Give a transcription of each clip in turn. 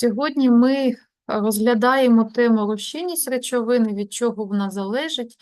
Сьогодні ми розглядаємо тему розчинність речовини, від чого вона залежить.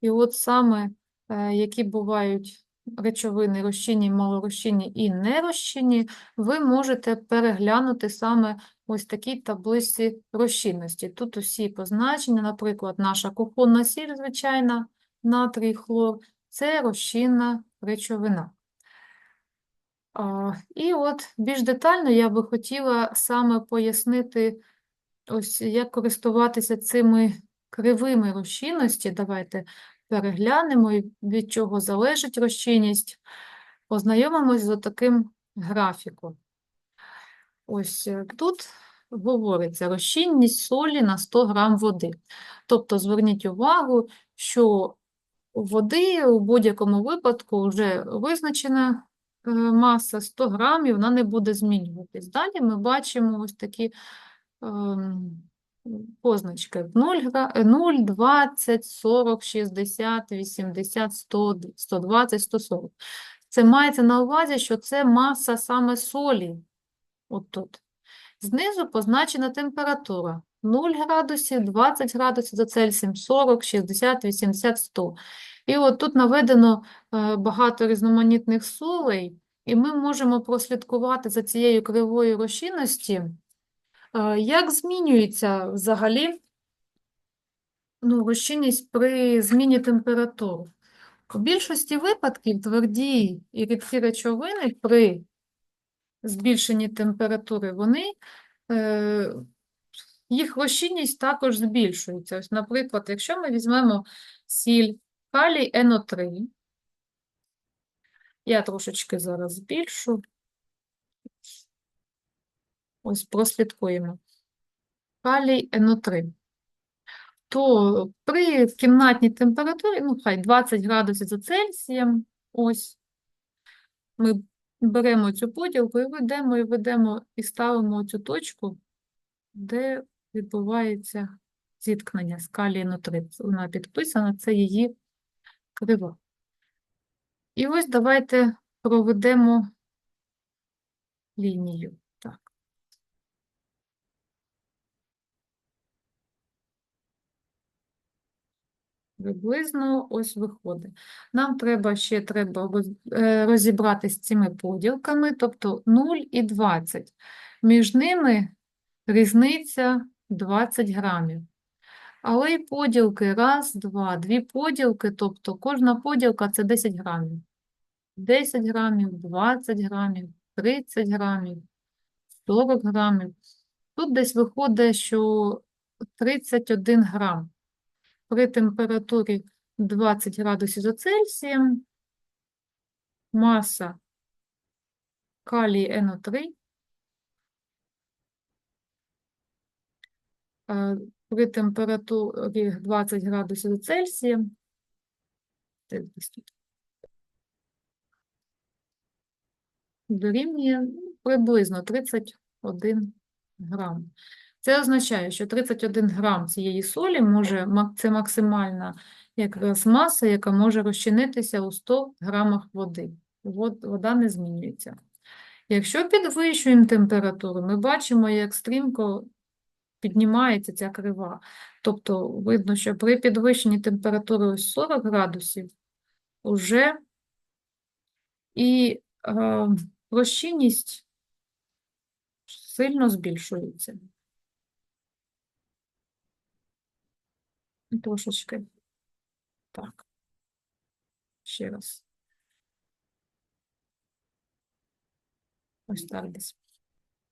І от саме е, які бувають речовини розчинні, малорозчинні і нерозчинні, ви можете переглянути саме ось такій таблиці розчинності. Тут усі позначення, наприклад, наша кухонна сіль, звичайна, натрій, хлор, це розчинна речовина. І от більш детально я би хотіла саме пояснити, ось як користуватися цими кривими розчинності. Давайте переглянемо, від чого залежить розчинність. Познайомимось з таким графіком. Ось е, тут говориться розчинність солі на 100 грам води. Тобто зверніть увагу, що води у будь-якому випадку вже визначена маса 100 грамів, вона не буде змінюватись. Далі ми бачимо ось такі ем, позначки 0, е, 0, 20, 40, 60, 80, 100, 120, 140. Це мається на увазі, що це маса саме солі. От тут. Знизу позначена температура 0 градусів, 20 градусів за Цельсієм, 40, 60, 80, 100. І от тут наведено е, багато різноманітних солей, і ми можемо прослідкувати за цією кривою розчинності, е, як змінюється взагалі ну, розчинність при зміні температури. У більшості випадків тверді і рідкі речовини при збільшенні температури, вони, е, їх розчинність також збільшується. Ось, наприклад, якщо ми візьмемо сіль калій НО3, я трошечки зараз збільшу, ось прослідкуємо. Калій НО3. То при кімнатній температурі, ну хай 20 градусів за Цельсієм, ось, ми беремо цю поділку і ведемо, і ведемо, і ставимо цю точку, де відбувається зіткнення з калієм НО3. Вона підписана, це її крива. І ось давайте проведемо лінію. Приблизно ось виходить. Нам треба ще треба е, розібратися з цими поділками, тобто 0 і 20. Між ними різниця 20 грамів. Але й поділки раз, два, дві поділки, тобто кожна поділка це 10 грамів. 10 грамів, 20 грамів, 30 грамів, 40 грамів. Тут десь виходить, що 31 грам при температурі 20 градусів за Цельсієм маса калій НО3 при температурі 20 градусів за Цельсієм це десь тут, дорівнює ну, приблизно 31 грам. Це означає, що 31 грам цієї солі може, це максимальна якраз маса, яка може розчинитися у 100 грамах води. Вода не змінюється. Якщо підвищуємо температуру, ми бачимо, як стрімко піднімається ця крива. Тобто видно, що при підвищенні температури ось 40 градусів уже і е, розчинність сильно збільшується. Трошечки. Так. Ще раз. Ось так десь.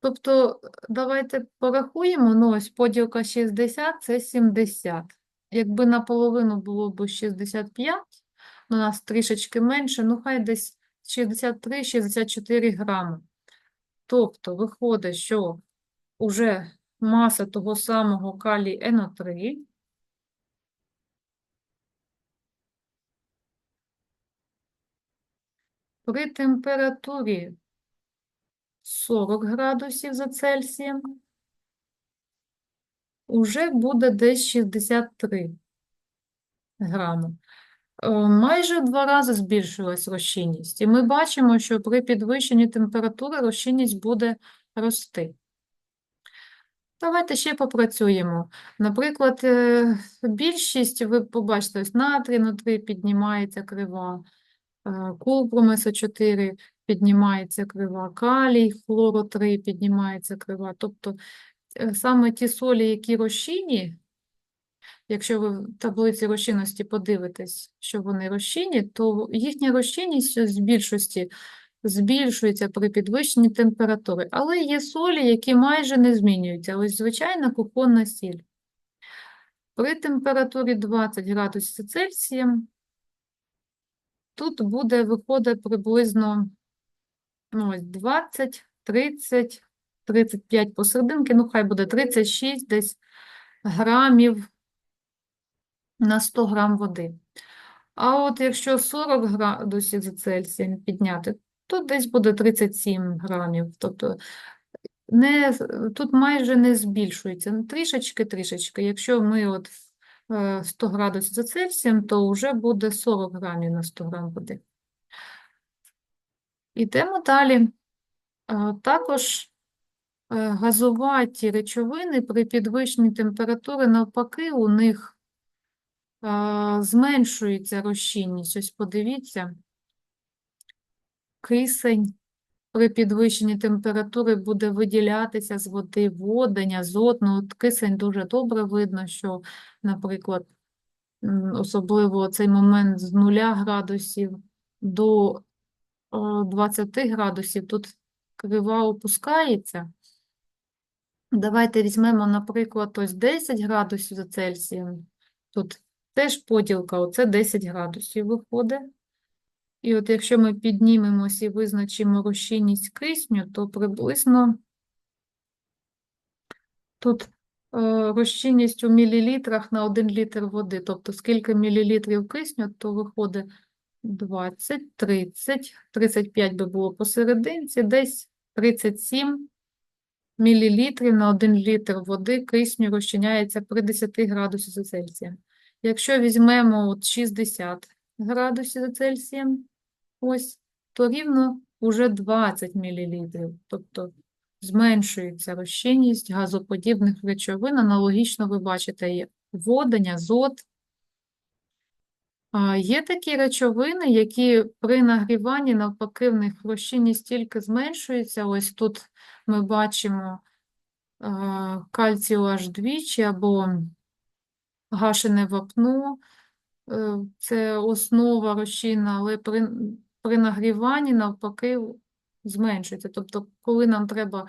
Тобто, давайте порахуємо, ну ось поділка 60 – це 70. Якби наполовину було б 65, у нас трішечки менше, ну хай десь 63-64 грами. Тобто, виходить, що уже маса того самого калій НО3 при температурі 40 градусів за Цельсієм уже буде десь 63 грами. Е, Майже в два рази збільшилась розчинність. І ми бачимо, що при підвищенні температури розчинність буде рости. Давайте ще попрацюємо. Наприклад, е, більшість, ви побачите, натрій внутрі піднімається крива, е, купрум СО4 піднімається крива, калій, хлоро 3 піднімається крива. Тобто е, саме ті солі, які розчинні, якщо ви в таблиці розчинності подивитесь, що вони розчинні, то їхня розчинність з більшості збільшується при підвищенні температури. Але є солі, які майже не змінюються. Ось звичайна кухонна сіль. При температурі 20 градусів Цельсія тут буде виходить приблизно ну, 20, 30, 35 посерединки, ну хай буде 36 десь грамів на 100 грам води. А от якщо 40 градусів за Цельсієм підняти, то десь буде 37 грамів. Тобто не, тут майже не збільшується, трішечки-трішечки. Якщо ми от 100 градусів за Цельсієм, то вже буде 40 грамів на 100 грам води. Ідемо далі. Е, Також е, газуваті речовини при підвищенні температури, навпаки, у них е, зменшується розчинність. Ось подивіться, кисень при підвищенні температури буде виділятися з води водень, азот. Ну, от кисень дуже добре видно, що, наприклад, особливо цей момент з 0 градусів до е, 20 градусів, тут крива опускається. Давайте візьмемо, наприклад, ось 10 градусів за Цельсієм. Тут теж поділка, оце 10 градусів виходить. І от якщо ми піднімемось і визначимо розчинність кисню, то приблизно тут е, розчинність у мілілітрах на 1 літр води. Тобто скільки мілілітрів кисню, то виходить 20, 30, 35 би було посерединці, десь 37 мілілітрів на 1 літр води кисню розчиняється при 10 градусів за Цельсієм. Якщо візьмемо от 60 градусів за Цельсієм, ось, то рівно уже 20 мл. Тобто зменшується розчинність газоподібних речовин. Аналогічно ви бачите є водень, азот. Є такі речовини, які при нагріванні, навпаки, в них розчинність тільки зменшується. Ось тут ми бачимо кальцію аж двічі або гашене вапно. Е, Це основа розчинна, але при, при нагріванні навпаки зменшується. Тобто, коли нам треба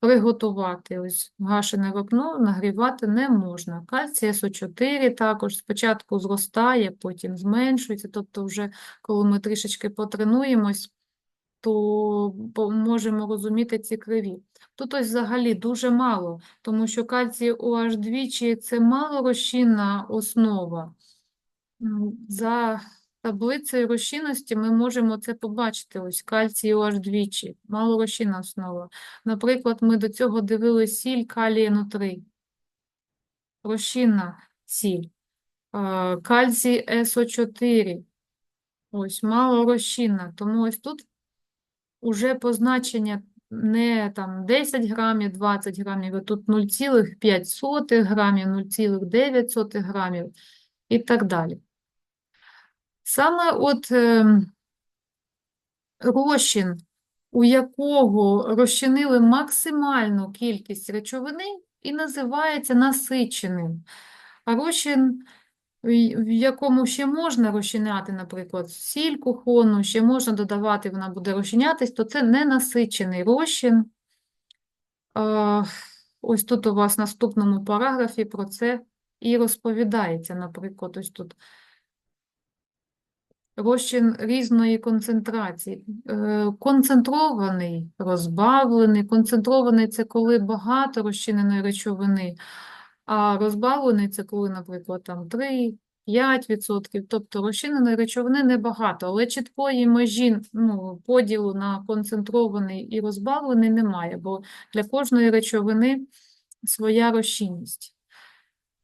приготувати ось гашене вапно, нагрівати не можна. Кальцій СО4 також спочатку зростає, потім зменшується. Тобто, вже коли ми трішечки потренуємось, то можемо розуміти ці криві. Тут ось взагалі дуже мало, тому що кальцій OH двічі це малорозчинна основа. За таблицею розчинності ми можемо це побачити. Ось кальцій OH двічі, малорозчинна основа. Наприклад, ми до цього дивилися сіль калію 3. Розчинна сіль. Кальцій СО4. Ось малорозчинна. Тому ось тут уже позначення не там 10 грамів, 20 грамів, а тут 0,5 грамів, 0,9 грамів і так далі. Саме от ем, розчин, у якого розчинили максимальну кількість речовини, і називається насиченим. А розчин, в якому ще можна розчиняти, наприклад, сіль кухонну, ще можна додавати, вона буде розчинятись, то це ненасичений розчин. А, Ось тут у вас в наступному параграфі про це і розповідається. Наприклад, ось тут розчин різної концентрації. Е, Концентрований, розбавлений. Концентрований – це коли багато розчиненої речовини, а розбавлений – це коли, наприклад, там 3-5%. Тобто розчиненої речовини небагато, але чіткої межі ну, поділу на концентрований і розбавлений немає, бо для кожної речовини своя розчинність.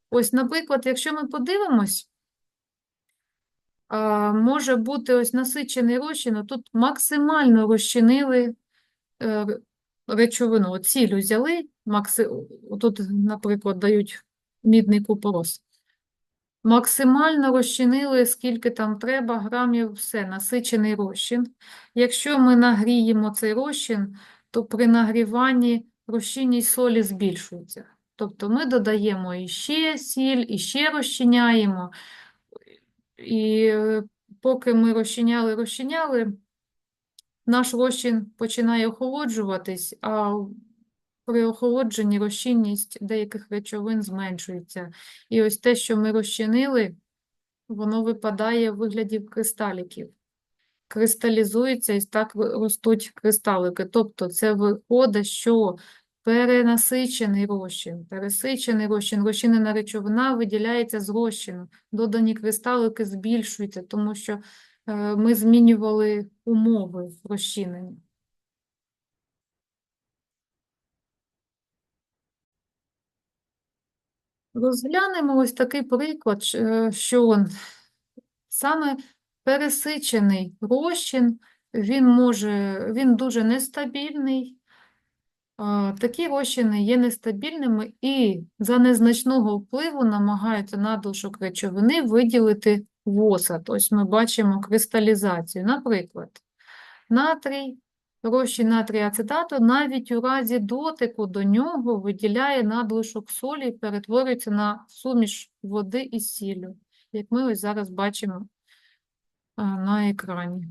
Ось, наприклад, якщо ми подивимось, може бути ось насичений розчин, тут максимально розчинили е, речовину, от сіль взяли, тут, наприклад, дають мідний купорос. Максимально розчинили, скільки там треба, грамів, все, насичений розчин. Якщо ми нагріємо цей розчин, то при нагріванні розчинність солі збільшується. Тобто ми додаємо іще сіль, іще розчиняємо. І е, поки ми розчиняли, розчиняли, наш розчин починає охолоджуватись, а при охолодженні розчинність деяких речовин зменшується. І ось те, що ми розчинили, воно випадає в вигляді кристаліків. Кристалізується і так ростуть кристалики. Тобто це виходить, що перенасичений розчин, пересичений розчин, розчинена речовина виділяється з розчину. Додані кристалики збільшуються, тому що е, ми змінювали умови розчинення. Розглянемо ось такий приклад, е, що саме пересичений розчин, він може, він дуже нестабільний. Такі розчини є нестабільними і за незначного впливу намагаються надлишок речовини виділити в осад. Ось ми бачимо кристалізацію. Наприклад, натрій, розчин натрію ацетату навіть у разі дотику до нього виділяє надлишок солі і перетворюється на суміш води із сіллю, як ми ось зараз бачимо на екрані.